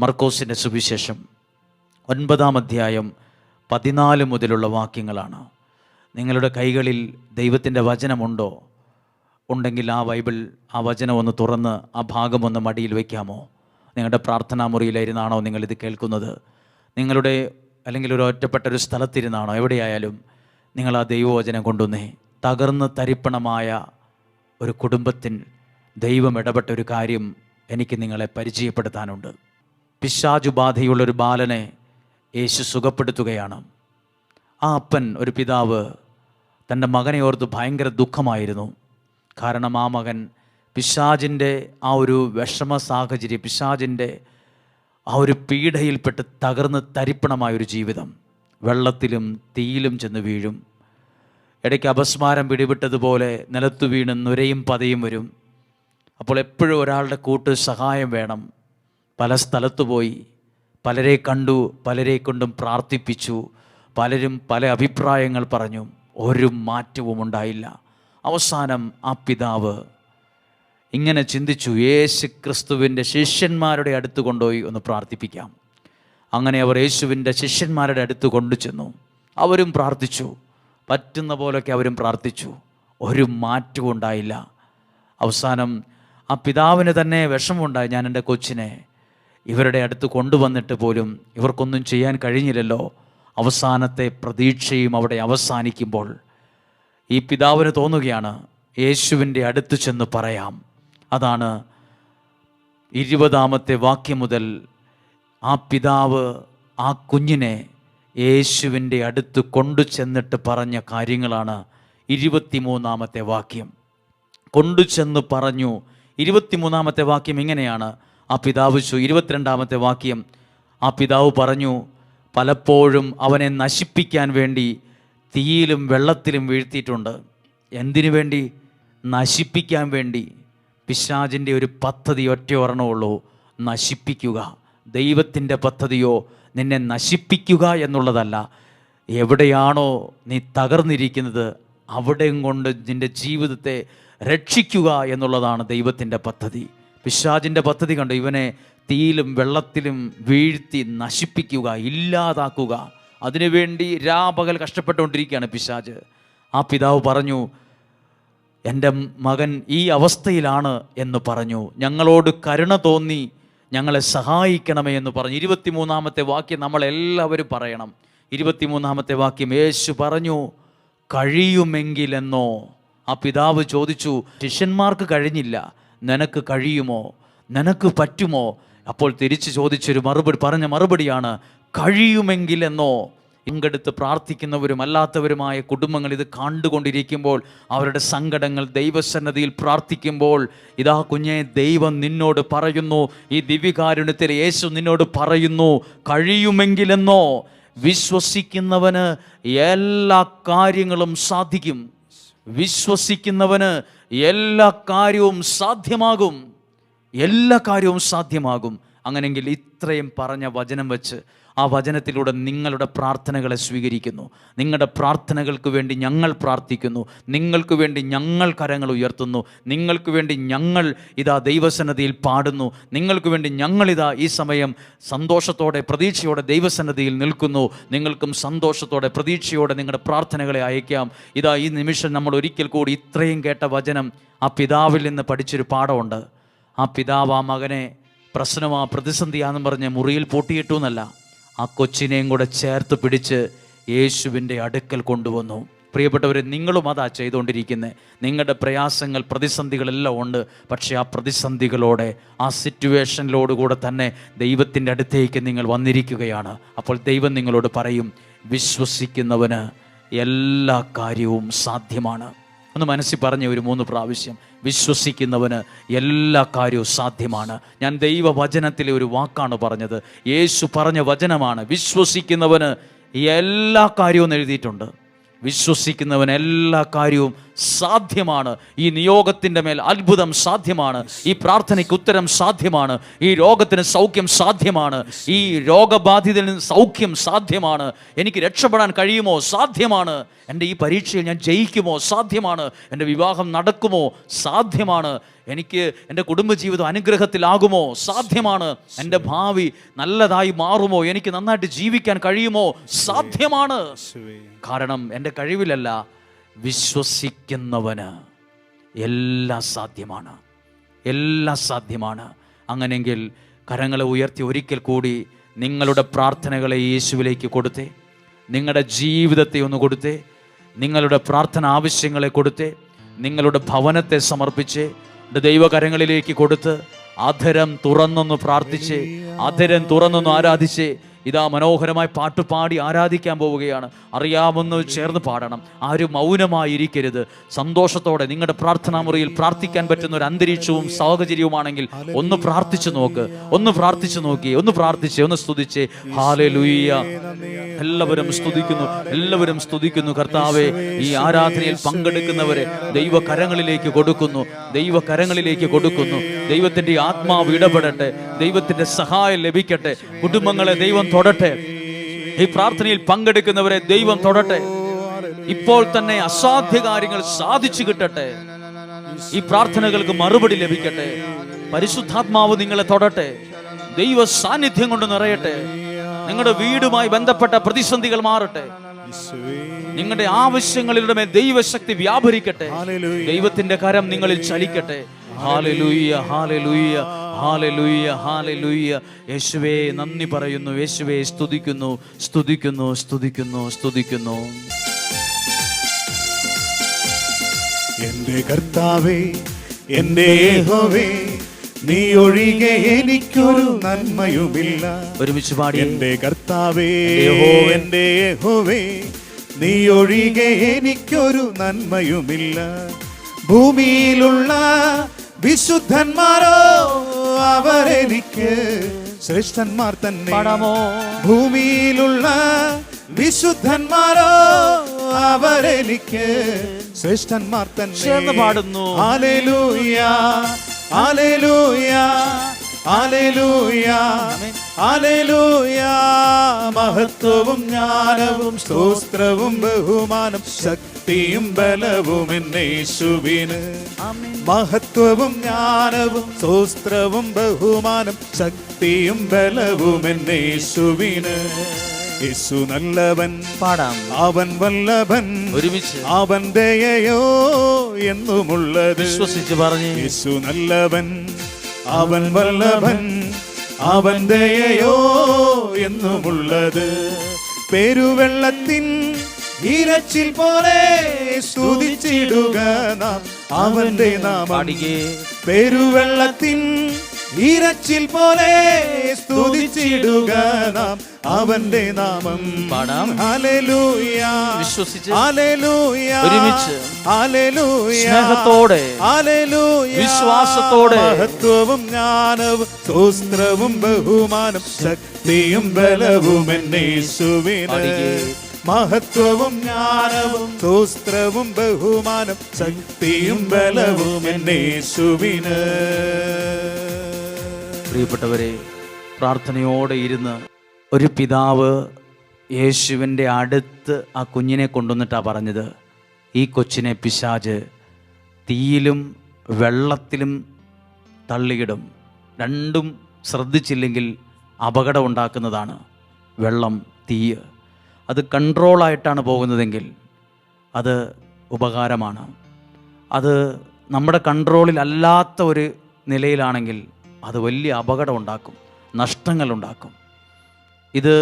മർക്കോസിന്റെ സുവിശേഷം ഒൻപതാം അധ്യായം പതിനാല് മുതലുള്ള വാക്യങ്ങളാണ്. നിങ്ങളുടെ കൈകളിൽ ദൈവത്തിന്റെ വചനമുണ്ടോ? ഉണ്ടെങ്കിൽ ആ ബൈബിൾ ആ വചനം ഒന്ന് തുറന്ന് ആ ഭാഗം ഒന്ന് മടിയിൽ വയ്ക്കാമോ നിങ്ങളുടെ പ്രാർത്ഥനാ മുറിയിലിരുന്നാണോ നിങ്ങളിത് കേൾക്കുന്നത്? നിങ്ങളുടെ അല്ലെങ്കിൽ ഒരു ഒറ്റപ്പെട്ട ഒരു സ്ഥലത്തിരുന്നാണോ? എവിടെയായാലും നിങ്ങൾ ആ ദൈവവചനം കൊണ്ടുവന്നേ. തകർന്ന് തരിപ്പണമായ ഒരു കുടുംബത്തിൽ ദൈവം ഇടപെട്ട ഒരു കാര്യം എനിക്ക് നിങ്ങളെ പരിചയപ്പെടുത്താനുണ്ട്. പിശാചുബാധയുള്ള ഒരു ബാലനെ യേശു സുഖപ്പെടുത്തുകയാണ്. ആ അപ്പൻ ഒരു പിതാവ് തന്റെ മകനെ ഓർത്ത് ഭയങ്കര ദുഃഖമായിരുന്നു. കാരണം ആ മകൻ പിശാജിന്റെ ആ ഒരു വിഷമ സാഹചര്യം പിശാജിന്റെ ആ ഒരു പീഡയിൽപ്പെട്ട് തകർന്ന് തരിപ്പണമായൊരു ജീവിതം. വെള്ളത്തിലും തീയിലും ചെന്ന് വീഴും. ഇടയ്ക്ക് അപസ്മാരം പിടിപെട്ടതുപോലെ നിലത്തു വീണ് നുരയും പതയും വരും. അപ്പോൾ എപ്പോഴും ഒരാളുടെ കൂട്ട് സഹായം വേണം. പല സ്ഥലത്തു പോയി പലരെ കണ്ടു പലരെ കൊണ്ടും പ്രാർത്ഥിപ്പിച്ചു പലരും പല അഭിപ്രായങ്ങൾ പറഞ്ഞു. ഒരു മാറ്റവും ഉണ്ടായില്ല. അവസാനം ആ പിതാവ് ഇങ്ങനെ ചിന്തിച്ചു യേശു ക്രിസ്തുവിന്റെ ശിഷ്യന്മാരുടെ അടുത്ത് കൊണ്ടുപോയി ഒന്ന് പ്രാർത്ഥിപ്പിക്കാം. അങ്ങനെ അവർ യേശുവിന്റെ ശിഷ്യന്മാരുടെ അടുത്ത് കൊണ്ടു ചെന്നു. അവരും പ്രാർത്ഥിച്ചു. പറ്റുന്ന പോലൊക്കെ അവരും പ്രാർത്ഥിച്ചു. ഒരു മാറ്റവും ഉണ്ടായില്ല. അവസാനം ആ പിതാവിന് തന്നെ വിഷമമുണ്ടായി. ഞാൻ എന്റെ കൊച്ചിനെ ഇവരുടെ അടുത്ത് കൊണ്ടുവന്നിട്ട് പോലും ഇവർക്കൊന്നും ചെയ്യാൻ കഴിഞ്ഞില്ലല്ലോ. അവസാനത്തെ പ്രതീക്ഷയും അവിടെ അവസാനിക്കുമ്പോൾ ഈ പിതാവിന് തോന്നുകയാണ് യേശുവിന്റെ അടുത്ത് ചെന്ന് പറയാം. അതാണ് ഇരുപതാമത്തെ വാക്യം മുതൽ ആ പിതാവ് ആ കുഞ്ഞിനെ യേശുവിന്റെ അടുത്ത് കൊണ്ടു ചെന്നിട്ട് പറഞ്ഞ കാര്യങ്ങളാണ് ഇരുപത്തിമൂന്നാമത്തെ വാക്യം. കൊണ്ടു ചെന്ന് പറഞ്ഞു. ഇരുപത്തിമൂന്നാമത്തെ വാക്യം ഇങ്ങനെയാണ്. ആ പിതാവ് ചു ഇരുപത്തിരണ്ടാമത്തെ വാക്യം. ആ പിതാവ് പറഞ്ഞു പലപ്പോഴും അവനെ നശിപ്പിക്കാൻ വേണ്ടി തീയിലും വെള്ളത്തിലും വീഴ്ത്തിയിട്ടുണ്ട്. എന്തിനു വേണ്ടി? നശിപ്പിക്കാൻ വേണ്ടി. പിശാചിന്റെ ഒരു പദ്ധതി ഒറ്റ ഒരെണ്ണമുള്ളൂ നശിപ്പിക്കുക. ദൈവത്തിന്റെ പദ്ധതിയോ നിന്നെ നശിപ്പിക്കുക എന്നുള്ളതല്ല. എവിടെയാണോ നീ തകർന്നിരിക്കുന്നത് അവിടെയും കൊണ്ട് നിന്റെ ജീവിതത്തെ രക്ഷിക്കുക എന്നുള്ളതാണ് ദൈവത്തിന്റെ പദ്ധതി. പിശാചിന്റെ പദ്ധതി കണ്ടു? ഇവനെ തീയിലും വെള്ളത്തിലും വീഴ്ത്തി നശിപ്പിക്കുക ഇല്ലാതാക്കുക. അതിനുവേണ്ടി രാപകൽ കഷ്ടപ്പെട്ടുകൊണ്ടിരിക്കുകയാണ് പിശാജ് ആ പിതാവ് പറഞ്ഞു എന്റെ മകൻ ഈ അവസ്ഥയിലാണ് എന്ന് പറഞ്ഞു. ഞങ്ങളോട് കരുണ തോന്നി ഞങ്ങളെ സഹായിക്കണമേ എന്ന് പറഞ്ഞു. ഇരുപത്തിമൂന്നാമത്തെ വാക്യം നമ്മളെല്ലാവരും പറയണം. ഇരുപത്തിമൂന്നാമത്തെ വാക്യം യേശു പറഞ്ഞു കഴിയുമെങ്കിലെന്നോ? ആ പിതാവ് ചോദിച്ചു ശിഷ്യന്മാർക്ക് കഴിഞ്ഞില്ല. നിനക്ക് കഴിയുമോ? നിനക്ക് പറ്റുമോ? അപ്പോൾ തിരിച്ചു ചോദിച്ചൊരു മറുപടി പറഞ്ഞ മറുപടിയാണ് കഴിയുമെങ്കിലെന്നോ പങ്കെടുത്ത് പ്രാർത്ഥിക്കുന്നവരും അല്ലാത്തവരുമായ കുടുംബങ്ങൾ ഇത് കണ്ടുകൊണ്ടിരിക്കുമ്പോൾ അവരുടെ സങ്കടങ്ങൾ ദൈവസന്നതിയിൽ പ്രാർത്ഥിക്കുമ്പോൾ ഇതാ കുഞ്ഞെ ദൈവം നിന്നോട് പറയുന്നു ഈ ദിവ്യകാരുണ്യത്തിൽ യേശു നിന്നോട് പറയുന്നു കഴിയുമെങ്കിലെന്നോ വിശ്വസിക്കുന്നവന് എല്ലാ കാര്യങ്ങളും സാധിക്കും. വിശ്വസിക്കുന്നവന് എല്ലാ കാര്യവും സാധ്യമാകും. എല്ലാ കാര്യവും സാധ്യമാകും. അങ്ങനെങ്കിൽ ഇത്രയും പറഞ്ഞ വചനം വെച്ച് ആ വചനത്തിലൂടെ നിങ്ങളുടെ പ്രാർത്ഥനകളെ സ്വീകരിക്കുന്നു. നിങ്ങളുടെ പ്രാർത്ഥനകൾക്ക് വേണ്ടി ഞങ്ങൾ പ്രാർത്ഥിക്കുന്നു. നിങ്ങൾക്ക് വേണ്ടി ഞങ്ങൾ കരങ്ങൾ ഉയർത്തുന്നു. നിങ്ങൾക്ക് വേണ്ടി ഞങ്ങൾ ഇതാ ദൈവസന്നതിയിൽ പാടുന്നു. നിങ്ങൾക്ക് വേണ്ടി ഞങ്ങളിതാ ഈ സമയം സന്തോഷത്തോടെ പ്രതീക്ഷയോടെ ദൈവസന്നതിയിൽ നിൽക്കുന്നു. നിങ്ങൾക്കും സന്തോഷത്തോടെ പ്രതീക്ഷയോടെ നിങ്ങളുടെ പ്രാർത്ഥനകളെ അയക്കാം. ഇതാ ഈ നിമിഷം നമ്മൾ ഒരിക്കൽ കൂടി ഇത്രയും കേട്ട വചനം ആ പിതാവിൽ നിന്ന് പഠിച്ചൊരു പാഠമുണ്ട്. ആ പിതാവ് ആ മകനെ പ്രശ്നമാ പ്രതിസന്ധിയാണെന്ന് പറഞ്ഞ് മുറിയിൽ പൂട്ടിയിട്ടു എന്നല്ല. ആ കൊച്ചിനെയും കൂടെ ചേർത്ത് പിടിച്ച് യേശുവിന്റെ അടുക്കൽ കൊണ്ടുവന്നു. പ്രിയപ്പെട്ടവരെ നിങ്ങളും അതാ ചെയ്തുകൊണ്ടിരിക്കുന്നത് നിങ്ങളുടെ പ്രയാസങ്ങൾ പ്രതിസന്ധികളെല്ലാം ഉണ്ട്. പക്ഷേ ആ പ്രതിസന്ധികളോടെ ആ സിറ്റുവേഷനിലോടുകൂടെ തന്നെ ദൈവത്തിന്റെ അടുത്തേക്ക് നിങ്ങൾ വന്നിരിക്കുകയാണ്. അപ്പോൾ ദൈവം നിങ്ങളോട് പറയും വിശ്വസിക്കുന്നവന് എല്ലാ കാര്യവും സാധ്യമാണ്. ഒന്ന് മനസ്സിൽ പറഞ്ഞ ഒരു മൂന്ന് പ്രാവശ്യം. വിശ്വസിക്കുന്നവന് എല്ലാ കാര്യവും സാധ്യമാണ്. ഞാൻ ദൈവവചനത്തിലെ ഒരു വാക്കാണ് പറഞ്ഞത്. യേശു പറഞ്ഞ വചനമാണ് വിശ്വസിക്കുന്നവന് എല്ലാ കാര്യവും എഴുതിയിട്ടുണ്ട്. വിശ്വസിക്കുന്നവൻ എല്ലാ കാര്യവും സാധ്യമാണ്. ഈ നിയോഗത്തിന്റെ മേൽ അത്ഭുതം സാധ്യമാണ്. ഈ പ്രാർത്ഥനയ്ക്ക് ഉത്തരം സാധ്യമാണ്. ഈ രോഗത്തിന് സൗഖ്യം സാധ്യമാണ്. ഈ രോഗബാധിതയിൽ നിന്ന് സൗഖ്യം സാധ്യമാണ്. എനിക്ക് രക്ഷപ്പെടാൻ കഴിയുമോ? സാധ്യമാണ്. എന്റെ ഈ പരീക്ഷയിൽ ഞാൻ ജയിക്കുമോ? സാധ്യമാണ്. എന്റെ വിവാഹം നടക്കുമോ? സാധ്യമാണ്. എനിക്ക് എന്റെ കുടുംബജീവിതം അനുഗ്രഹത്തിലാകുമോ? സാധ്യമാണ്. എന്റെ ഭാവി നല്ലതായി മാറുമോ? എനിക്ക് നന്നായിട്ട് ജീവിക്കാൻ കഴിയുമോ? സാധ്യമാണ്. കാരണം എന്റെ കഴിവിലല്ല വിശ്വസിക്കുന്നവന് എല്ലാം സാധ്യമാണ്. എല്ലാം സാധ്യമാണ്. അങ്ങനെങ്കിൽ കരങ്ങളെ ഉയർത്തി ഒരിക്കൽ കൂടി നിങ്ങളുടെ പ്രാർത്ഥനകളെ യേശുവിലേക്ക് കൊടുത്തേ. നിങ്ങളുടെ ജീവിതത്തെ ഒന്ന് കൊടുത്തേ. നിങ്ങളുടെ പ്രാർത്ഥന ആവശ്യങ്ങളെ കൊടുത്തേ. നിങ്ങളുടെ ഭവനത്തെ സമർപ്പിച്ച്. ദൈവകരങ്ങളിലേക്ക് കൊടുത്ത് അധരം തുറന്നൊന്ന് പ്രാർത്ഥിച്ച്. അധരം തുറന്നൊന്ന് ആരാധിച്ച്. ഇതാ മനോഹരമായി പാട്ട് പാടി ആരാധിക്കാൻ പോവുകയാണ്. അറിയാമെന്ന് ചേർന്ന് പാടണം. ആരും മൗനമായിരിക്കരുത്. സന്തോഷത്തോടെ നിങ്ങളുടെ പ്രാർത്ഥനാ മുറിയിൽ പ്രാർത്ഥിക്കാൻ പറ്റുന്ന ഒരു അന്തരീക്ഷവും സാഹചര്യവുമാണെങ്കിൽ ഒന്ന് പ്രാർത്ഥിച്ചു നോക്ക്. ഒന്ന് പ്രാർത്ഥിച്ചു നോക്കി. ഒന്ന് പ്രാർത്ഥിച്ച് ഒന്ന് സ്തുതിച്ച്. ഹാലെ ലുയ്യ എല്ലാവരും സ്തുതിക്കുന്നു. എല്ലാവരും സ്തുതിക്കുന്നു. കർത്താവെ ഈ ആരാധനയിൽ പങ്കെടുക്കുന്നവരെ ദൈവകരങ്ങളിലേക്ക് കൊടുക്കുന്നു. ദൈവകരങ്ങളിലേക്ക് കൊടുക്കുന്നു. ദൈവത്തിന്റെ ആത്മാവ് ഇടപെടട്ടെ ദൈവത്തിന്റെ സഹായം ലഭിക്കട്ടെ കുടുംബങ്ങളെ ദൈവം തൊടട്ടെ ഈ പ്രാർത്ഥനയിൽ പങ്കെടുക്കുന്നവരെ ദൈവം തൊടട്ടെ. ഇപ്പോൾ തന്നെ അസാധ്യ കാര്യങ്ങൾ സാധിച്ചു കിട്ടട്ടെ. ഈ പ്രാർത്ഥനകൾക്ക് മറുപടി ലഭിക്കട്ടെ. പരിശുദ്ധാത്മാവ് നിങ്ങളെ തൊടട്ടെ. ദൈവ സാന്നിധ്യം കൊണ്ട് നിറയട്ടെ. നിങ്ങളുടെ വീടുമായി ബന്ധപ്പെട്ട പ്രതിസന്ധികൾ മാറട്ടെ. നിങ്ങളുടെ ആവശ്യങ്ങളിലൂടെ ദൈവശക്തി വ്യാപരിക്കട്ടെ. ദൈവത്തിന്റെ കരം നിങ്ങളിൽ ചലിക്കട്ടെ. ഹാലലൂയ്യ ഹാലലൂയ്യ ഹാലലൂയ്യ ഹാലലൂയ്യ യേശുവേ നന്ദി പറയുന്നു. യേശുവേ സ്തുതിക്കുന്നു സ്തുതിക്കുന്നു സ്തുതിക്കുന്നു സ്തുതിക്കുന്നു. എന്റെ കർത്താവേ യഹോവേ നീ ഒഴികെ എനിക്കൊരു നന്മയുമില്ല. ഒരുമിച്ച് പാടി. എന്റെ കർത്താവേ എന്റെ യഹോവേ നീ ഒഴികെ എനിക്കൊരു നന്മയുമില്ല. ഭൂമിയിലുള്ള വിശുദ്ധന്മാരോ അവരെനിക്ക് ശ്രേഷ്ഠന്മാർ തന്നെ. പണമോ ഭൂമിയിലുള്ള വിശുദ്ധന്മാരോ അവരെനിക്ക് ശ്രേഷ്ഠന്മാർ തന്നെ. പാടുന്നു. ആലേലൂയ ആലേലൂയ ആലേലൂയ ആലേലൂയ മഹത്വവും ജ്ഞാനവും സ്തോത്രവും ബഹുമാനം ശക്തിയും ബലവും എന്നേശുവിന്. മഹത്വവും ജ്ഞാനവും സൂസ്ത്രവും ബഹുമാനം ശക്തിയും ബലവും എന്നേശുവിന്. യേശു നല്ലവൻ പാടാം. അവൻ വല്ലഭൻ ഒരുമിച്ച് അവൻ ദയയോ എന്നുമുള്ളത്. വിശ്വസിച്ച് പറഞ്ഞു യേശു നല്ലവൻ അവൻ വല്ലഭൻ അവൻ ദയയോ എന്നുമുള്ളത്. പെരുവെള്ളത്തിൻ ഇരച്ചിൽ പോലെ സ്തുതിച്ചിടുക നാം അവന്റെ നാമം. പെരുവെള്ളത്തിൻ ഇരച്ചിൽ പോലെ സ്തുതിച്ചിടുക നാം അവന്റെ നാമം. പാടാം. ഹല്ലേലൂയ. വിശ്വസിച്ച് ഹല്ലേലൂയ. ഒരുമിച്ച് ഹല്ലേലൂയ. സ്നേഹത്തോടെ ഹല്ലേലൂയ. വിശ്വാസത്തോടെ. മഹത്വവും ജ്ഞാനവും സ്തോത്രവും ബഹുമാനം ശക്തിയും ബലവും എന്നേശുവിന്. മഹത്വവും ജ്ഞാനവും സ്തോത്രവും ബഹുമാനം ശക്തിയും ബലവും എന്നേശുവിന് പ്രിയപ്പെട്ടവരെ പ്രാർത്ഥനയോടെ ഇരുന്ന് ഒരു പിതാവ് യേശുവിന്റെ അടുത്ത് ആ കുഞ്ഞിനെ കൊണ്ടുവന്നിട്ടാണ് പറഞ്ഞത്. ഈ കൊച്ചിനെ പിശാജ് തീയിലും വെള്ളത്തിലും തള്ളിയിടും. രണ്ടും ശ്രദ്ധിച്ചില്ലെങ്കിൽ അപകടം ഉണ്ടാക്കുന്നതാണ് വെള്ളം തീയ്. അത് കൺട്രോളായിട്ടാണ് പോകുന്നതെങ്കിൽ അത് ഉപകാരമാണ്. അത് നമ്മുടെ കൺട്രോളിൽ അല്ലാത്ത ഒരു നിലയിലാണെങ്കിൽ അത് വലിയ അപകടം ഉണ്ടാക്കും നഷ്ടങ്ങൾ ഉണ്ടാക്കും. ഇത്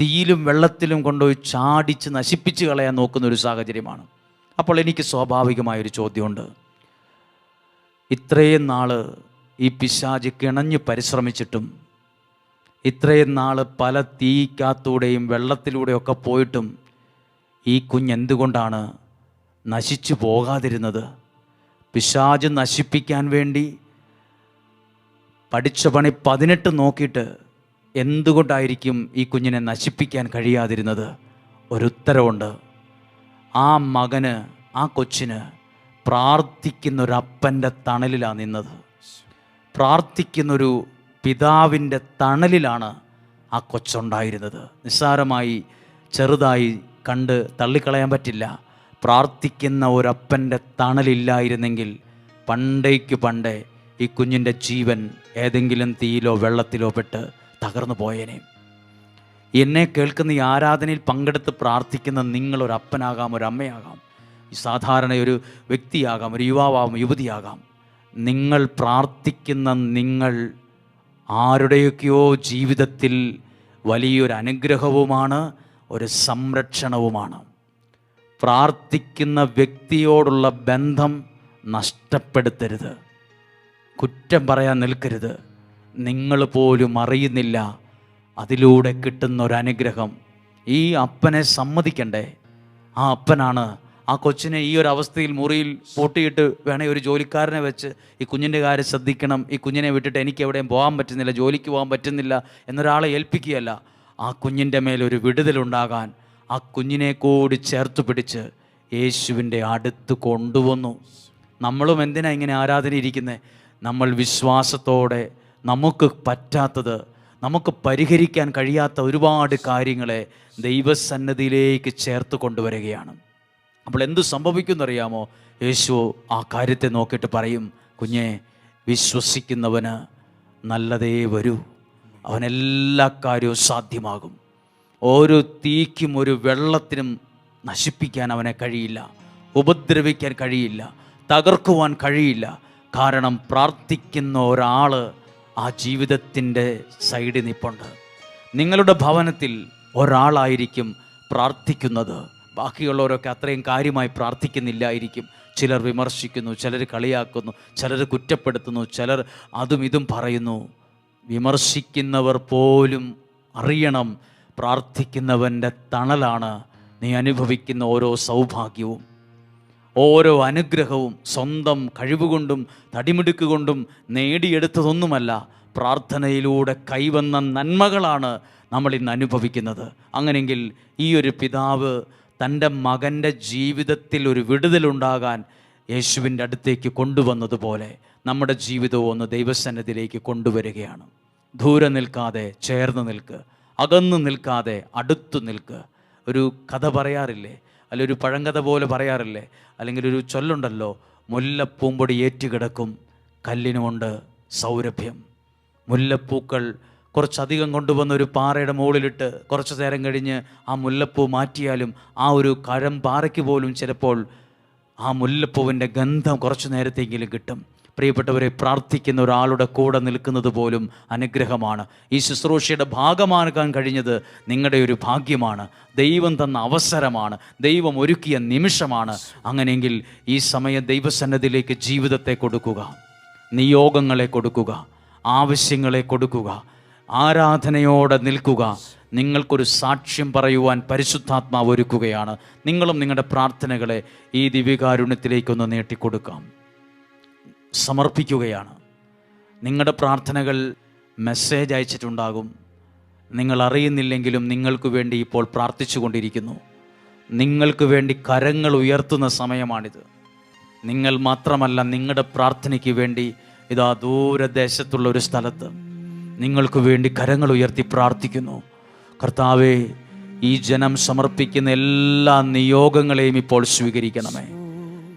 തീയിലും വെള്ളത്തിലും കൊണ്ടുപോയി ചാടിച്ച് നശിപ്പിച്ച് കളയാൻ നോക്കുന്ന ഒരു സാഹചര്യമാണ്. അപ്പോൾ എനിക്ക് സ്വാഭാവികമായൊരു ചോദ്യമുണ്ട്. ഇത്രയും നാൾ ഈ പിശാജ് കിണഞ്ഞ് പരിശ്രമിച്ചിട്ടും ഇത്രയും നാൾ പല തീക്കാത്തൂടെയും വെള്ളത്തിലൂടെയൊക്കെ പോയിട്ടും ഈ കുഞ്ഞെന്തുകൊണ്ടാണ് നശിച്ചു പോകാതിരുന്നത്? പിശാജ് നശിപ്പിക്കാൻ വേണ്ടി പഠിച്ച പണി പതിനെട്ട് നോക്കിയിട്ട് എന്തുകൊണ്ടായിരിക്കും ഈ കുഞ്ഞിനെ നശിപ്പിക്കാൻ കഴിയാതിരുന്നത്? ഒരുത്തരവുണ്ട്. ആ മകന് ആ കൊച്ചിന് പ്രാർത്ഥിക്കുന്നൊരപ്പന്റെ തണലിലാണ് നിന്നത്. പ്രാർത്ഥിക്കുന്നൊരു പിതാവിന്റെ തണലിലാണ് ആ കൊച്ചുണ്ടായിരുന്നത്. നിസ്സാരമായി ചെറുതായി കണ്ട് തള്ളിക്കളയാൻ പറ്റില്ല. പ്രാർത്ഥിക്കുന്ന ഒരപ്പന്റെ തണലില്ലായിരുന്നെങ്കിൽ പണ്ടേക്ക് പണ്ടേ ഈ കുഞ്ഞിന്റെ ജീവൻ ഏതെങ്കിലും തീയിലോ വെള്ളത്തിലോ പെട്ട് തകർന്നു പോയേനെ. എന്നെ കേൾക്കുന്ന ഈ ആരാധനയിൽ പങ്കെടുത്ത് പ്രാർത്ഥിക്കുന്ന നിങ്ങളൊരു അപ്പനാകാം ഒരു അമ്മയാകാം സാധാരണ ഒരു വ്യക്തിയാകാം ഒരു യുവാവാകാം യുവതിയാകാം. നിങ്ങൾ പ്രാർത്ഥിക്കുന്ന നിങ്ങൾ ആരുടെയൊക്കെയോ ജീവിതത്തിൽ വലിയൊരു അനുഗ്രഹവുമാണ് ഒരു സംരക്ഷണവുമാണ്. പ്രാർത്ഥിക്കുന്ന വ്യക്തിയോടുള്ള ബന്ധം നഷ്ടപ്പെടുത്തരുത്. കുറ്റം പറയാൻ നിൽക്കരുത്. നിങ്ങൾ പോലും അറിയുന്നില്ല അതിലൂടെ കിട്ടുന്ന ഒരു അനുഗ്രഹം. ഈ അപ്പനെ സമ്മതിക്കണ്ടേ? ആ അപ്പനാണ് ആ കൊച്ചിനെ ഈ ഒരു അവസ്ഥയിൽ മുറിയിൽ പൂട്ടിയിട്ട് വേണേ ഒരു ജോലിക്കാരനെ വെച്ച് ഈ കുഞ്ഞിന്റെ കാര്യം ശ്രദ്ധിക്കണം. ഈ കുഞ്ഞിനെ വിട്ടിട്ട് എനിക്ക് എവിടെയും പോകാൻ പറ്റുന്നില്ല ജോലിക്ക് പോകാൻ പറ്റുന്നില്ല എന്നൊരാളെ ഏൽപ്പിക്കുകയല്ല. ആ കുഞ്ഞിന്റെ മേലൊരു വിടുതലുണ്ടാകാൻ ആ കുഞ്ഞിനെ കൂടി ചേർത്ത് പിടിച്ച് യേശുവിന്റെ അടുത്ത് കൊണ്ടുവന്നു. നമ്മളും എന്തിനാ ഇങ്ങനെ ആരാധന ഇരിക്കുന്നത് നമ്മൾ വിശ്വാസത്തോടെ നമുക്ക് പറ്റാത്തത് നമുക്ക് പരിഹരിക്കാൻ കഴിയാത്ത ഒരുപാട് കാര്യങ്ങളെ ദൈവസന്നദ്ധിയിലേക്ക് ചേർത്ത് കൊണ്ടുവരികയാണ്. അപ്പോൾ എന്ത് സംഭവിക്കുമെന്നറിയാമോ? യേശു ആ കാര്യത്തെ നോക്കിയിട്ട് പറയും കുഞ്ഞെ വിശ്വസിക്കുന്നവന് നല്ലതേ വരൂ. അവനെല്ലാ കാര്യവും സാധ്യമാകും. ഓരോ തീക്കും ഒരു വെള്ളത്തിനും നശിപ്പിക്കാൻ അവനെ കഴിയില്ല. ഉപദ്രവിക്കാൻ കഴിയില്ല. തകർക്കുവാൻ കഴിയില്ല. കാരണം പ്രാർത്ഥിക്കുന്ന ഒരാൾ ആ ജീവിതത്തിന്റെ സൈഡിൽ നിൽപ്പുണ്ട് നിങ്ങളുടെ ഭവനത്തിൽ ഒരാളായിരിക്കും പ്രാർത്ഥിക്കുന്നത്. ബാക്കിയുള്ളവരൊക്കെ അത്രയും കാര്യമായി പ്രാർത്ഥിക്കുന്നില്ലായിരിക്കും. ചിലർ വിമർശിക്കുന്നു ചിലർ കളിയാക്കുന്നു ചിലർ കുറ്റപ്പെടുത്തുന്നു ചിലർ അതും ഇതും പറയുന്നു. വിമർശിക്കുന്നവർ പോലും അറിയണം പ്രാർത്ഥിക്കുന്നവന്റെ തണലാണ് നീ അനുഭവിക്കുന്ന ഓരോ സൗഭാഗ്യവും. ഓരോ അനുഗ്രഹവും സ്വന്തം കഴിവുകൊണ്ടും തടിമിടുക്ക് കൊണ്ടും നേടിയെടുത്തതൊന്നുമല്ല പ്രാർത്ഥനയിലൂടെ കൈവന്ന നന്മകളാണ് നമ്മൾ ഇന്ന് അനുഭവിക്കുന്നത്. അങ്ങനെയെങ്കിൽ ഈ ഒരു പിതാവ് തന്റെ മകന്റെ ജീവിതത്തിൽ ഒരു വിടുതലുണ്ടാകാൻ യേശുവിന്റെ അടുത്തേക്ക് കൊണ്ടുവന്നതുപോലെ നമ്മുടെ ജീവിതവും ഒന്ന് ദൈവസന്നദ്ധിയിലേക്ക് കൊണ്ടുവരികയാണ്. ദൂരെ നിൽക്കാതെ ചേർന്ന് നിൽക്ക് അകന്നു നിൽക്കാതെ അടുത്തു നിൽക്ക്. ഒരു കഥ പറയാറില്ലേ? അല്ലെങ്കിൽ ഒരു പഴങ്കഥ പോലെ പറയാറില്ലേ? അല്ലെങ്കിൽ ഒരു ചൊല്ലുണ്ടല്ലോ മുല്ലപ്പൂമ്പൊടി ഏറ്റുകിടക്കും കല്ലിനുമുണ്ട് സൗരഭ്യം. മുല്ലപ്പൂക്കൾ കുറച്ചധികം കൊണ്ടുവന്ന ഒരു പാറയുടെ മുകളിലിട്ട് കുറച്ച് നേരം കഴിഞ്ഞ് ആ മുല്ലപ്പൂ മാറ്റിയാലും ആ ഒരു കഴം പാറയ്ക്ക് പോലും ചിലപ്പോൾ ആ മുല്ലപ്പൂവിന്റെ ഗന്ധം കുറച്ച് നേരത്തെങ്കിലും കിട്ടും. പ്രിയപ്പെട്ടവരെ പ്രാർത്ഥിക്കുന്ന ഒരാളുടെ കൂടെ നിൽക്കുന്നത് പോലും അനുഗ്രഹമാണ്. ഈ ശുശ്രൂഷയുടെ ഭാഗമാകാൻ കഴിഞ്ഞത് നിങ്ങളുടെ ഒരു ഭാഗ്യമാണ്. ദൈവം തന്ന അവസരമാണ്. ദൈവം ഒരുക്കിയ നിമിഷമാണ്. അങ്ങനെയെങ്കിൽ ഈ സമയം ദൈവസന്നദ്ധിയിലേക്ക് ജീവിതത്തെ കൊടുക്കുക. നിയോഗങ്ങളെ കൊടുക്കുക. ആവശ്യങ്ങളെ കൊടുക്കുക. ആരാധനയോടെ നിൽക്കുക. നിങ്ങൾക്കൊരു സാക്ഷ്യം പറയുവാൻ പരിശുദ്ധാത്മാവ് ഒരുക്കുകയാണ്. നിങ്ങളും നിങ്ങളുടെ പ്രാർത്ഥനകളെ ഈ ദിവ്യകാരുണ്യത്തിലേക്കൊന്ന് നീട്ടിക്കൊടുക്കാം. സമർപ്പിക്കുകയാണ്. നിങ്ങളുടെ പ്രാർത്ഥനകൾ മെസ്സേജ് അയച്ചിട്ടുണ്ടാകും. നിങ്ങൾ അറിയുന്നില്ലെങ്കിലും നിങ്ങൾക്ക് വേണ്ടി ഇപ്പോൾ പ്രാർത്ഥിച്ചു കൊണ്ടിരിക്കുന്നു. നിങ്ങൾക്ക് വേണ്ടി കരങ്ങൾ ഉയർത്തുന്ന സമയമാണിത്. നിങ്ങൾ മാത്രമല്ല നിങ്ങളുടെ പ്രാർത്ഥനയ്ക്ക് വേണ്ടി ഇതാ ദൂരദേശത്തുള്ള ഒരു സ്ഥലത്ത് നിങ്ങൾക്ക് വേണ്ടി കരങ്ങൾ ഉയർത്തി പ്രാർത്ഥിക്കുന്നു. കർത്താവെ ഈ ജനം സമർപ്പിക്കുന്ന എല്ലാ നിയോഗങ്ങളെയും ഇപ്പോൾ സ്വീകരിക്കണമേ.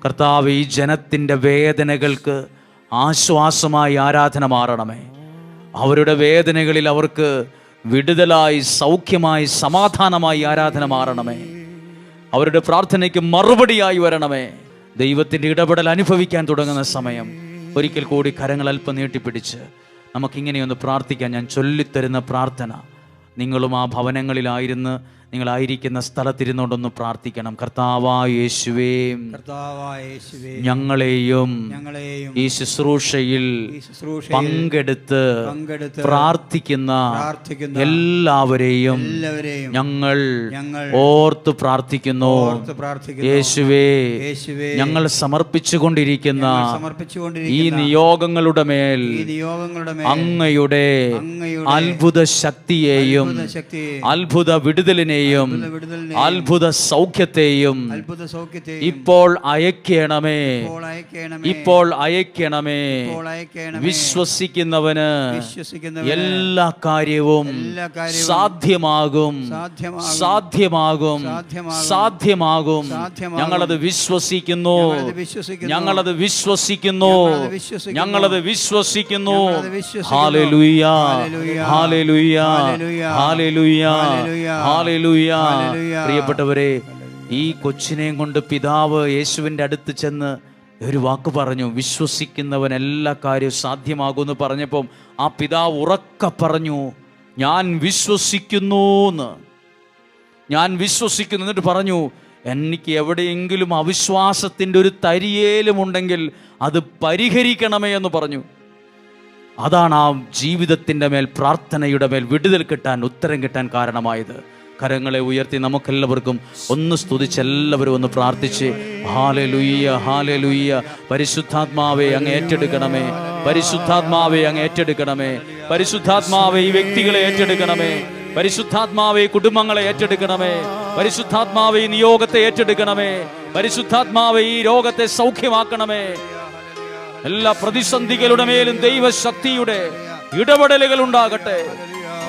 കർത്താവ് ഈ ജനത്തിന്റെ വേദനകൾക്ക് ആശ്വാസമായി ആരാധന മാറണമേ. അവരുടെ വേദനകളിൽ അവർക്ക് വിടുതലായി സൗഖ്യമായി സമാധാനമായി ആരാധന മാറണമേ. അവരുടെ പ്രാർത്ഥനയ്ക്ക് മറുപടിയായി വരണമേ. ദൈവത്തിന്റെ ഇടപെടൽ അനുഭവിക്കാൻ തുടങ്ങുന്ന സമയം ഒരിക്കൽ കൂടി കരങ്ങൾ അല്പം നീട്ടിപ്പിടിച്ച് നമുക്കിങ്ങനെയൊന്ന് പ്രാർത്ഥിക്കാം ഞാൻ ചൊല്ലിത്തരുന്ന പ്രാർത്ഥന. നിങ്ങളും ആ ഭവനങ്ങളിലായിരുന്ന് നിങ്ങളായിരിക്കുന്ന സ്ഥലത്തിരുന്നുകൊണ്ടൊന്ന് പ്രാർത്ഥിക്കണം. കർത്താവായ യേശുവേ കർത്താവായ യേശുവേ ഞങ്ങളെയും ഈ ശുശ്രൂഷയിൽ പങ്കെടുത്ത് പ്രാർത്ഥിക്കുന്ന എല്ലാവരെയും ഞങ്ങൾ ഓർത്ത് പ്രാർത്ഥിക്കുന്നു. യേശുവേ യേശുവേ ഞങ്ങൾ സമർപ്പിച്ചുകൊണ്ടിരിക്കുന്ന ഈ നിയോഗങ്ങളുടെ മേൽ അങ്ങയുടെ അത്ഭുത ശക്തിയെയും ശക്തി അത്ഭുത വിടുതലിനെയും വിടുതലിനെയും അത്ഭുത സൗഖ്യത്തെയും ഇപ്പോൾ അയക്കണമേ. ഇപ്പോൾ അയക്കണമേ. വിശ്വസിക്കുന്നവന് എല്ലാ കാര്യവും സാധ്യമാകും. സാധ്യമാകും. സാധ്യമാകും. ഞങ്ങളത് വിശ്വസിക്കുന്നു. ഞങ്ങളത് വിശ്വസിക്കുന്നു. ഞങ്ങളത് വിശ്വസിക്കുന്നു. ഹാലലുയ്യ ഹാലലുയ്യ ഹാലലുയ്യ വിശ്വസിക്കുന്നു. ഹാലലുയ. പ്രിയപ്പെട്ടവരെ ഈ കൊച്ചിനെയും കൊണ്ട് പിതാവ് യേശുവിന്റെ അടുത്ത് ചെന്ന് ഒരു വാക്ക് പറഞ്ഞു. വിശ്വസിക്കുന്നവൻ എല്ലാ കാര്യവും സാധ്യമാകുമെന്ന് പറഞ്ഞപ്പം ആ പിതാവ് ഉറക്ക പറഞ്ഞു ഞാൻ വിശ്വസിക്കുന്നു എന്ന് ഞാൻ വിശ്വസിക്കുന്നു എന്നിട്ട് പറഞ്ഞു എനിക്ക് എവിടെയെങ്കിലും അവിശ്വാസത്തിന്റെ ഒരു തരിയേലും ഉണ്ടെങ്കിൽ അത് പരിഹരിക്കണമേ എന്ന് പറഞ്ഞു. അതാണ് ആ ജീവിതത്തിന്റെ മേൽ പ്രാർത്ഥനയുടെ മേൽ വിടുതൽ കിട്ടാൻ ഉത്തരം കിട്ടാൻ കാരണമായത്. കരങ്ങളെ ഉയർത്തി നമുക്കെല്ലാവർക്കും ഒന്ന് സ്തുതിച്ച് എല്ലാവരും ഒന്ന് പ്രാർത്ഥിച്ച് ഹാലെ ലുയ്യ ഹാലെ ലുയ്യ പരിശുദ്ധാത്മാവെ അങ്ങ് ഏറ്റെടുക്കണമേ. പരിശുദ്ധാത്മാവെ അങ്ങ് ഏറ്റെടുക്കണമേ. പരിശുദ്ധാത്മാവെ ഈ വ്യക്തികളെ ഏറ്റെടുക്കണമേ. പരിശുദ്ധാത്മാവെ കുടുംബങ്ങളെ ഏറ്റെടുക്കണമേ. പരിശുദ്ധാത്മാവെ ഈ നിയോഗത്തെ ഏറ്റെടുക്കണമേ. പരിശുദ്ധാത്മാവെ ഈ രോഗത്തെ സൗഖ്യമാക്കണമേ. എല്ലാ പ്രതിസന്ധികളുടെ മേലും ദൈവശക്തിയുടെ ഇടപെടലുകൾ ഉണ്ടാകട്ടെ.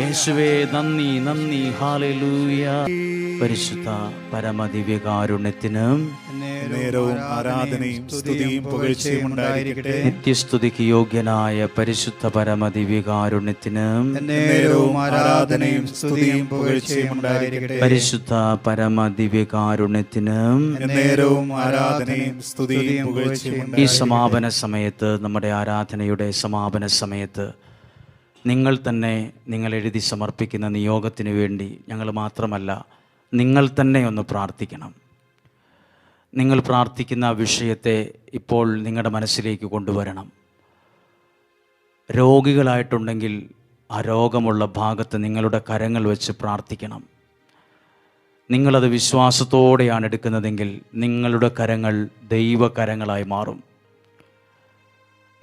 യേശുവേ നന്ദി നന്ദി. ഹാലലുയ്യ പരിശുദ്ധ പരമദിവ്യകാരുണ്യത്തിന് നേരവും ആരാധനയും സ്തുതിയും പുകഴ്ചയും ഉണ്ടായിരിക്കട്ടെ. നിത്യസ്തുതിക്ക് യോഗ്യനായ പരിശുദ്ധ പരമദിവ്യകാരുണ്യത്തിന് നേരവും ആരാധനയും സ്തുതിയും പുകഴ്ചയും ഉണ്ടായിരിക്കട്ടെ. പരിശുദ്ധ പരമദിവ്യകാരുണ്യത്തിന് നേരവും ആരാധനയും സ്തുതിയും പുകഴ്ചയും ഈ സമാപന സമയത്ത് നമ്മുടെ ആരാധനയുടെ സമാപന സമയത്ത് നിങ്ങൾ തന്നെ നിങ്ങൾ എഴുതി സമർപ്പിക്കുന്ന നിയോഗത്തിന് വേണ്ടി ഞങ്ങൾ മാത്രമല്ല നിങ്ങൾ തന്നെ ഒന്ന് പ്രാർത്ഥിക്കണം. നിങ്ങൾ പ്രാർത്ഥിക്കുന്ന വിഷയത്തെ ഇപ്പോൾ നിങ്ങളുടെ മനസ്സിലേക്ക് കൊണ്ടുവരണം. രോഗികളായിട്ടുണ്ടെങ്കിൽ ആ രോഗമുള്ള ഭാഗത്ത് നിങ്ങളുടെ കരങ്ങൾ വെച്ച് പ്രാർത്ഥിക്കണം. നിങ്ങളത് വിശ്വാസത്തോടെയാണ് എടുക്കുന്നതെങ്കിൽ നിങ്ങളുടെ കരങ്ങൾ ദൈവകരങ്ങളായി മാറും.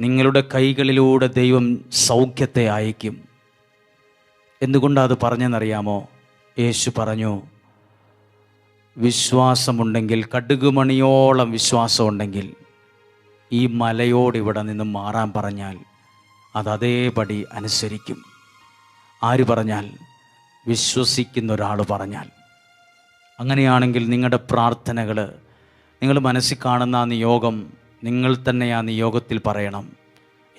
നിങ്ങളുടെ കൈകളിലൂടെ ദൈവം സൗഖ്യത്തെ അയക്കും. എന്തുകൊണ്ടാണ് പറഞ്ഞെന്നറിയാമോ? യേശു പറഞ്ഞു വിശ്വാസമുണ്ടെങ്കിൽ കടുകുമണിയോളം വിശ്വാസമുണ്ടെങ്കിൽ ഈ മലയോട് ഇവിടെ നിന്ന് മാറാൻ പറഞ്ഞാൽ അത് അതേപടി അനുസരിക്കും. ആര് പറഞ്ഞാൽ? വിശ്വസിക്കുന്ന ഒരാൾ പറഞ്ഞാൽ. അങ്ങനെയാണെങ്കിൽ നിങ്ങളുടെ പ്രാർത്ഥനകൾ നിങ്ങൾ മനസ്സിൽ കാണുന്ന നിയോഗം നിങ്ങൾ തന്നെ ആ നിയോഗത്തിൽ പറയണം.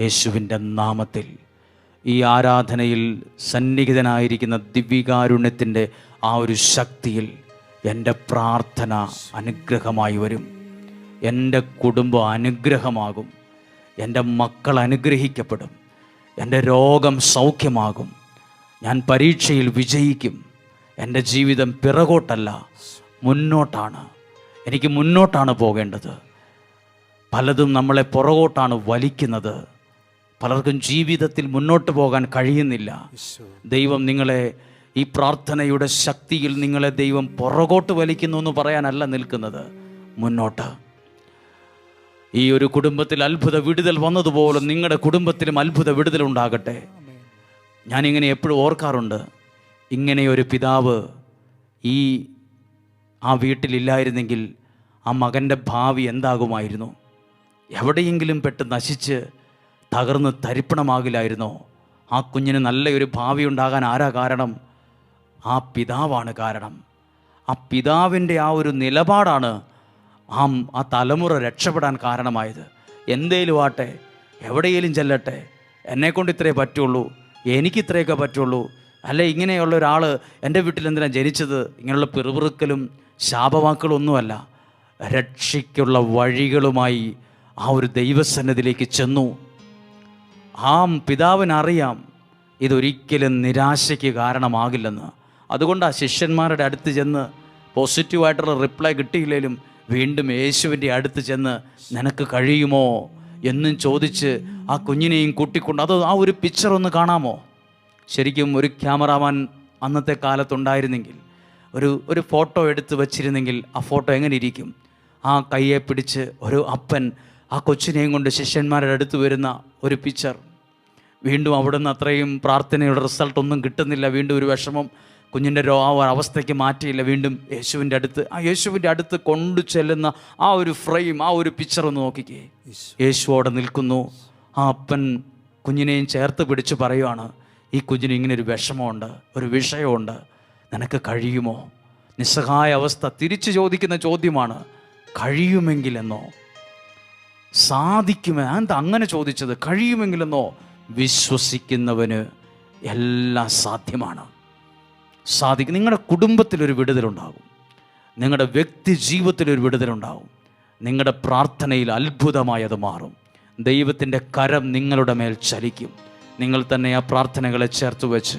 യേശുവിന്റെ നാമത്തിൽ ഈ ആരാധനയിൽ സന്നിഹിതനായിരിക്കുന്ന ദിവ്യകാരുണ്യത്തിന്റെ ആ ഒരു ശക്തിയിൽ എന്റെ പ്രാർത്ഥന അനുഗ്രഹമായി വരും. എന്റെ കുടുംബം അനുഗ്രഹമാകും. എന്റെ മക്കൾ അനുഗ്രഹിക്കപ്പെടും. എന്റെ രോഗം സൗഖ്യമാകും. ഞാൻ പരീക്ഷയിൽ വിജയിക്കും. എന്റെ ജീവിതം പിറകോട്ടല്ല മുന്നോട്ടാണ്. എനിക്ക് മുന്നോട്ടാണ് പോകേണ്ടത്. പലതും നമ്മളെ പുറകോട്ടാണ് വലിക്കുന്നത്. പലർക്കും ജീവിതത്തിൽ മുന്നോട്ട് പോകാൻ കഴിയുന്നില്ല. ദൈവം നിങ്ങളെ ഈ പ്രാർത്ഥനയുടെ ശക്തിയിൽ നിങ്ങളെ ദൈവം പുറകോട്ട് വലിക്കുന്നു എന്ന് പറയാനല്ല നിൽക്കുന്നത്. മുന്നോട്ട്. ഈ ഒരു കുടുംബത്തിൽ അത്ഭുത വിടുതൽ വന്നതുപോലെ നിങ്ങളുടെ കുടുംബത്തിലും അത്ഭുത വിടുതൽ ഉണ്ടാകട്ടെ. ഞാനിങ്ങനെ എപ്പോഴും ഓർക്കാറുണ്ട്. ഇങ്ങനെ ഒരു പിതാവ് ഈ ആ വീട്ടിലില്ലായിരുന്നെങ്കിൽ ആ മകന്റെ ഭാവി എന്താകുമായിരുന്നു? എവിടെയെങ്കിലും പെട്ട് നശിച്ച് തകർന്ന് തരിപ്പണമാകില്ലായിരുന്നോ? ആ കുഞ്ഞിന് നല്ലൊരു ഭാവി ഉണ്ടാകാൻ ആരാ കാരണം? ആ പിതാവാണ് കാരണം. ആ പിതാവിന്റെ ആ ഒരു നിലപാടാണ് ആ ആ തലമുറ രക്ഷപ്പെടാൻ കാരണമായത്. എന്തേലും ആട്ടെ എവിടെയെങ്കിലും ചെല്ലട്ടെ. എന്നെക്കൊണ്ട് ഇത്രേ പറ്റുള്ളൂ. എനിക്ക് ഇത്രയൊക്കെ പറ്റുള്ളൂ. അല്ല ഇങ്ങനെയുള്ള ഒരാൾ എന്റെ വീട്ടിൽ എന്തിനാണ് ജനിച്ചത്? ഇങ്ങനെയുള്ള പിറുപിറുക്കലും ശാപവാക്കുകളൊന്നുമല്ല. രക്ഷയ്ക്കുള്ള വഴികളുമായി ആ ഒരു ദൈവസന്നതിലേക്ക് ചെന്നു. ആ പിതാവിനറിയാം ഇതൊരിക്കലും നിരാശയ്ക്ക് കാരണമാകില്ലെന്ന്. അതുകൊണ്ട് ആ ശിഷ്യന്മാരുടെ അടുത്ത് ചെന്ന് പോസിറ്റീവായിട്ടുള്ള റിപ്ലൈ കിട്ടിയില്ലെങ്കിലും വീണ്ടും യേശുവിന്റെ അടുത്ത് ചെന്ന് നിനക്ക് കഴിയുമോ? എന്നും ചോദിച്ച് ആ കുഞ്ഞിനെയും കൂട്ടിക്കൊണ്ട് അത് ആ ഒരു പിക്ചർ ഒന്ന് കാണാമോ? ശരിക്കും ഒരു ക്യാമറാമാൻ അന്നത്തെ കാലത്തുണ്ടായിരുന്നെങ്കിൽ ഒരു ഒരു ഫോട്ടോ എടുത്ത് വച്ചിരുന്നെങ്കിൽ ആ ഫോട്ടോ എങ്ങനെ ഇരിക്കും? ആ കയ്യെ പിടിച്ച് ഒരു അപ്പൻ ആ കൊച്ചിനെയും കൊണ്ട് ശിഷ്യന്മാരുടെ അടുത്ത് വരുന്ന ഒരു പിക്ചർ വീണ്ടും അവിടെ നിന്ന് അത്രയും പ്രാർത്ഥനയുടെ റിസൾട്ട് ഒന്നും കിട്ടുന്നില്ല. വീണ്ടും ഒരു വിഷമം കുഞ്ഞിന്റെ രോ ആ അവസ്ഥയ്ക്ക് മാറ്റിയില്ല. വീണ്ടും യേശുവിന്റെ അടുത്ത് ആ യേശുവിന്റെ അടുത്ത് കൊണ്ടു ചെല്ലുന്ന ആ ഒരു ഫ്രെയിം ആ ഒരു പിക്ചർ ഒന്ന് നോക്കിക്കേ. യേശു. അവിടെ നിൽക്കുന്നു. ആ അപ്പൻ കുഞ്ഞിനെയും ചേർത്ത് പിടിച്ച് പറയുവാണ് ഈ കുഞ്ഞിന് ഇങ്ങനെ ഒരു വിഷമമുണ്ട് ഒരു വിഷയമുണ്ട്. നിനക്ക് കഴിയുമോ? നിസ്സഹായ അവസ്ഥ തിരിച്ചു ചോദിക്കുന്ന ചോദ്യമാണ് കഴിയുമെങ്കിലെന്നോ? സാധിക്കുമോ? എന്താ അങ്ങനെ ചോദിച്ചത്? കഴിയുമെങ്കിലെന്നോ? വിശ്വസിക്കുന്നവന് എല്ലാം സാധ്യമാണ്. സാധിക്കും. നിങ്ങളുടെ കുടുംബത്തിലൊരു വിടുതലുണ്ടാകും. നിങ്ങളുടെ വ്യക്തി ജീവിതത്തിലൊരു വിടുതലുണ്ടാകും. നിങ്ങളുടെ പ്രാർത്ഥനയിൽ അത്ഭുതമായി അത് മാറും. ദൈവത്തിന്റെ കരം നിങ്ങളുടെ മേൽ ചലിക്കും. നിങ്ങൾ തന്നെ ആ പ്രാർത്ഥനകളെ ചേർത്ത് വെച്ച്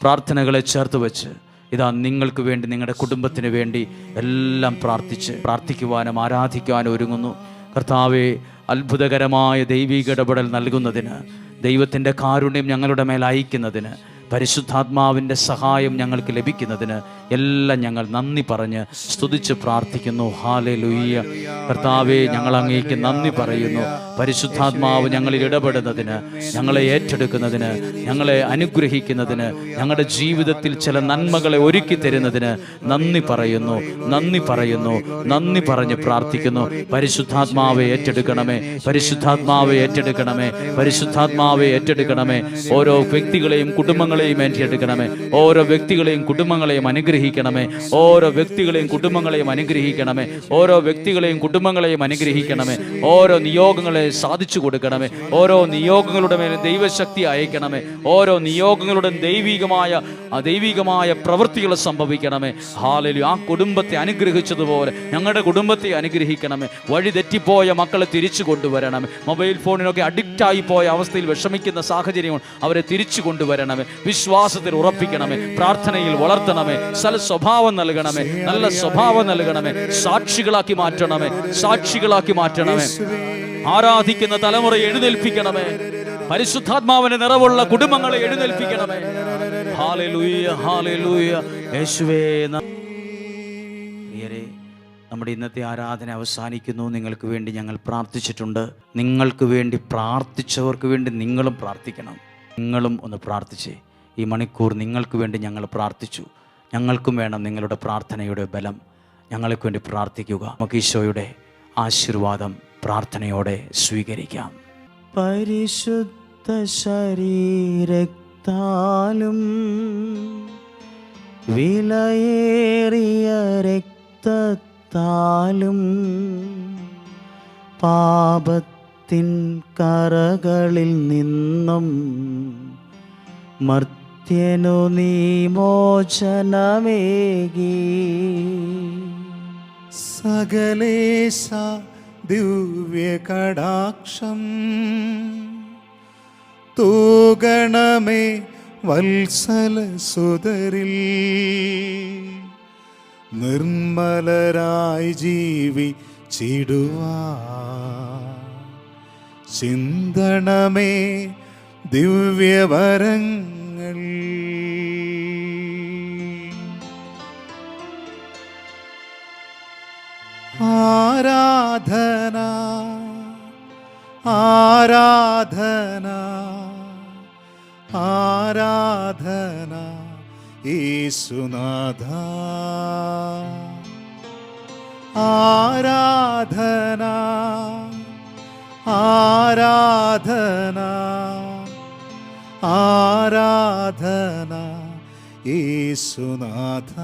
പ്രാർത്ഥനകളെ ചേർത്ത് വെച്ച് ഇതാ നിങ്ങൾക്ക് വേണ്ടി നിങ്ങളുടെ കുടുംബത്തിന് വേണ്ടി എല്ലാം പ്രാർത്ഥിച്ച് പ്രാർത്ഥിക്കുവാനും ആരാധിക്കുവാനും ഒരുങ്ങുന്നു. കർത്താവെ അത്ഭുതകരമായ ദൈവിക ഇടപെടൽ നൽകുന്നതിന് ദൈവത്തിന്റെ കാരുണ്യം ഞങ്ങളുടെ മേൽ അയക്കുന്നതിന് പരിശുദ്ധാത്മാവിന്റെ സഹായം ഞങ്ങൾക്ക് ലഭിക്കുന്നതിന് എല്ലാം ഞങ്ങൾ നന്ദി പറഞ്ഞ് സ്തുതിച്ച് പ്രാർത്ഥിക്കുന്നു. ഹാലെ ലുയ്യ കർത്താവെ ഞങ്ങൾ അങ്ങേക്ക് നന്ദി പറയുന്നു. പരിശുദ്ധാത്മാവ് ഞങ്ങളിൽ ഇടപെടുന്നതിന് ഞങ്ങളെ ഏറ്റെടുക്കുന്നതിന് ഞങ്ങളെ അനുഗ്രഹിക്കുന്നതിന് ഞങ്ങളുടെ ജീവിതത്തിൽ ചില നന്മകളെ ഒരുക്കി തരുന്നതിന് നന്ദി പറയുന്നു. നന്ദി പറയുന്നു. നന്ദി പറഞ്ഞ് പ്രാർത്ഥിക്കുന്നു. പരിശുദ്ധാത്മാവെ ഏറ്റെടുക്കണമേ. പരിശുദ്ധാത്മാവെ ഏറ്റെടുക്കണമേ. പരിശുദ്ധാത്മാവെ ഏറ്റെടുക്കണമേ. ഓരോ വ്യക്തികളെയും കുടുംബങ്ങളെയും ഏറ്റെടുക്കണമേ ഓരോ വ്യക്തികളെയും കുടുംബങ്ങളെയും അനുഗ്രഹിക്കണമേ. ഓരോ വ്യക്തികളെയും കുടുംബങ്ങളെയും അനുഗ്രഹിക്കണമേ. ഓരോ വ്യക്തികളെയും കുടുംബങ്ങളെയും അനുഗ്രഹിക്കണമേ. ഓരോ നിയോഗങ്ങളെ സാധിച്ചു കൊടുക്കണമേ. ഓരോ നിയോഗങ്ങളുടെ മേലെ ദൈവശക്തി അയക്കണമേ. ഓരോ നിയോഗങ്ങളുടെ ദൈവികമായ ദൈവികമായ പ്രവൃത്തികൾ സംഭവിക്കണമേ. ഹാലലു ആ കുടുംബത്തെ അനുഗ്രഹിച്ചതുപോലെ ഞങ്ങളുടെ കുടുംബത്തെ അനുഗ്രഹിക്കണമേ. വഴി തെറ്റിപ്പോയ മക്കളെ തിരിച്ചു കൊണ്ടുവരണമേ. മൊബൈൽ ഫോണിനൊക്കെ അഡിക്റ്റായി പോയ അവസ്ഥയിൽ വിഷമിക്കുന്ന സാഹചര്യങ്ങൾ അവരെ തിരിച്ചു കൊണ്ടുവരണമേ. വിശ്വാസത്തിൽ ഉറപ്പിക്കണമേ പ്രാർത്ഥനയിൽ വളർത്തണമേ സൽ സ്വഭാവം നൽകണമേ നല്ല സ്വഭാവം നൽകണമേ സാക്ഷികളാക്കി മാറ്റണമേ സാക്ഷികളാക്കി മാറ്റണമേ. ആരാധിക്കുന്ന തലമുറ എഴുന്നേൽപ്പിക്കണമേ പരിശുദ്ധാത്മാവിന്റെ നിറവുള്ള കുടുംബങ്ങളെ എഴുന്നേൽപ്പിക്കണമേ. നമ്മുടെ ഇന്നത്തെ ആരാധന അവസാനിക്കുന്നു. നിങ്ങൾക്ക് വേണ്ടി ഞങ്ങൾ പ്രാർത്ഥിച്ചിട്ടുണ്ട്. നിങ്ങൾക്ക് വേണ്ടി പ്രാർത്ഥിച്ചവർക്ക് വേണ്ടി നിങ്ങളും പ്രാർത്ഥിക്കണം. നിങ്ങളും ഒന്ന് പ്രാർത്ഥിച്ചേ. ഈ മണിക്കൂർ നിങ്ങൾക്ക് വേണ്ടി ഞങ്ങൾ പ്രാർത്ഥിച്ചു. ഞങ്ങൾക്കും വേണം നിങ്ങളുടെ പ്രാർത്ഥനയുടെ ബലം. ഞങ്ങൾക്ക് വേണ്ടി പ്രാർത്ഥിക്കുക. നമുക്ക് ഈശോയുടെ ആശീർവാദം പ്രാർത്ഥനയോടെ സ്വീകരിക്കാം. പരിശുദ്ധ ശരീരത്താലും വിലയേറിയ രക്തത്താലും പാപത്തിൻ കറകളിൽ നിന്നും മർത്യനു നീ മോചനമേകി. സകലേശ ദിവ്യകടാക്ഷം. തൂഗണമേ വത്സല സുതരിൽ. നിർമ്മലരായി ജീവി ചിടുവാ ചിന്തണമേ ദിവ്യവരങ്ങൾ ആരാധന ആരാധന ആരാധന യേശുനാഥ ആരാധന ആരാധന ആരാധന യേശുനാഥ